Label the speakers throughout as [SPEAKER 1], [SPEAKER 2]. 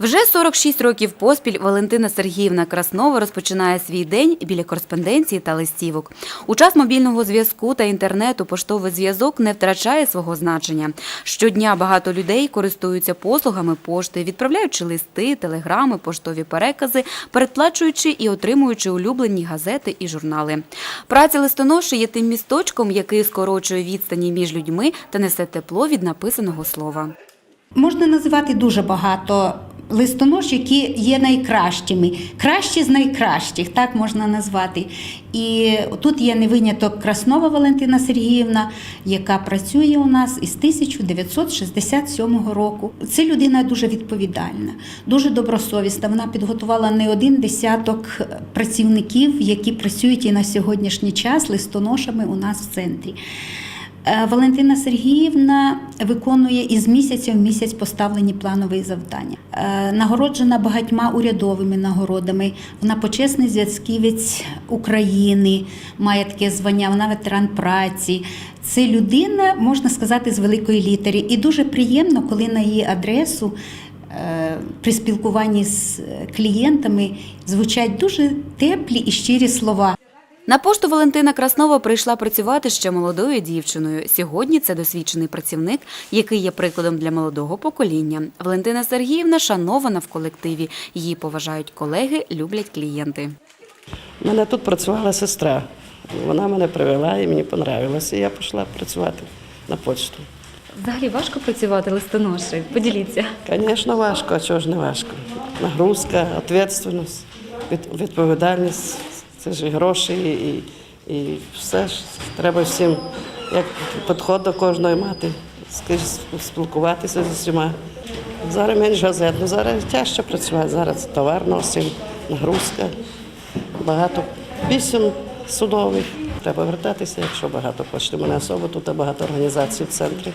[SPEAKER 1] Вже 46 років поспіль Валентина Сергіївна Краснова розпочинає свій день біля кореспонденції та листівок. У час мобільного зв'язку та інтернету поштовий зв'язок не втрачає свого значення. Щодня багато людей користуються послугами пошти, відправляючи листи, телеграми, поштові перекази, передплачуючи і отримуючи улюблені газети і журнали. Праця листоноші є тим місточком, який скорочує відстані між людьми та несе тепло від написаного слова.
[SPEAKER 2] Можна називати дуже багато листонож, які є найкращими, кращі з найкращих, так можна назвати. І тут є не виняток Краснова Валентина Сергіївна, яка працює у нас із 1967 року. Це людина дуже відповідальна, дуже добросовісна. Вона підготувала не один десяток працівників, які працюють і на сьогоднішній час листоношами у нас в центрі. Е, Валентина Сергіївна виконує із місяця в місяць поставлені планові завдання. Е, Нагороджена багатьма урядовими нагородами. Вона почесний зв'язківець України, має таке звання, вона ветеран праці. Це людина, можна сказати, з великої літери. І дуже приємно, коли на її адресу е, при спілкуванні з клієнтами звучать дуже теплі і щирі слова.
[SPEAKER 1] На пошту Валентина Краснова прийшла працювати ще молодою дівчиною. Сьогодні це досвідчений працівник, який є прикладом для молодого покоління. Валентина Сергіївна шанована в колективі. Її поважають колеги, люблять клієнти.
[SPEAKER 3] У мене тут працювала сестра. Вона мене привела і мені понравилося. І я пішла працювати на почту.
[SPEAKER 1] Взагалі важко працювати листоношею. Поділіться.
[SPEAKER 3] Звісно, важко, а чого ж не важко. Нагрузка, відповідальність, відповідальність, це ж і гроші, і, і все ж треба всім, як підход до кожної мати, спілкуватися з усіма. Зараз менш газет, ну зараз тяжче працювати, зараз товар носимо, нагрузка, багато пісень судових. Треба вертатися, якщо багато хочете. Мене особо тут багато організацій в центрі,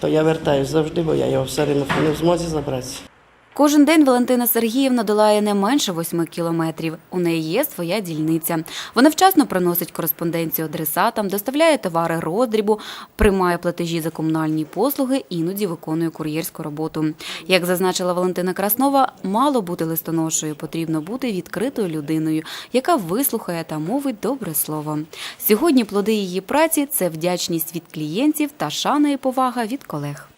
[SPEAKER 3] то я вертаюсь завжди, бо я його все одно не в змозі забрати.
[SPEAKER 1] Кожен день Валентина Сергіївна долає не менше восьми кілометрів. У неї є своя дільниця. Вона вчасно приносить кореспонденцію адресатам, доставляє товари роздрібу, приймає платежі за комунальні послуги, іноді виконує кур'єрську роботу. Як зазначила Валентина Краснова, мало бути листоношою, потрібно бути відкритою людиною, яка вислухає та мовить добре слово. Сьогодні плоди її праці це вдячність від клієнтів та шана і повага від колег.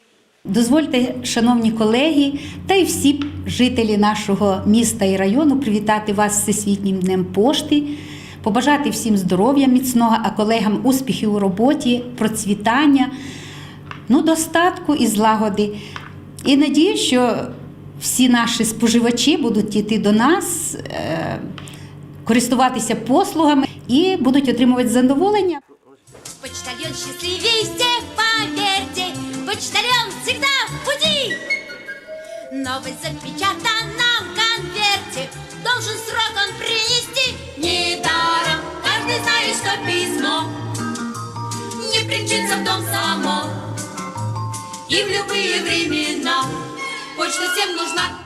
[SPEAKER 2] Дозвольте, шановні колеги, та й всі жителі нашого міста і району привітати вас з Всесвітнім днем пошти, побажати всім здоров'я міцного, а колегам успіхів у роботі, процвітання, ну, достатку і злагоди. І надію, що всі наші споживачі будуть йти до нас, е, користуватися послугами і будуть отримувати задоволення.
[SPEAKER 4] Почтальон счастливей всех, поверьте, почтальон всегда в пути. Запечатана в конверте, должен срок он принести недаром. Каждый знает, что письмо не примчится в дом само. И в любые времена почта всем нужна.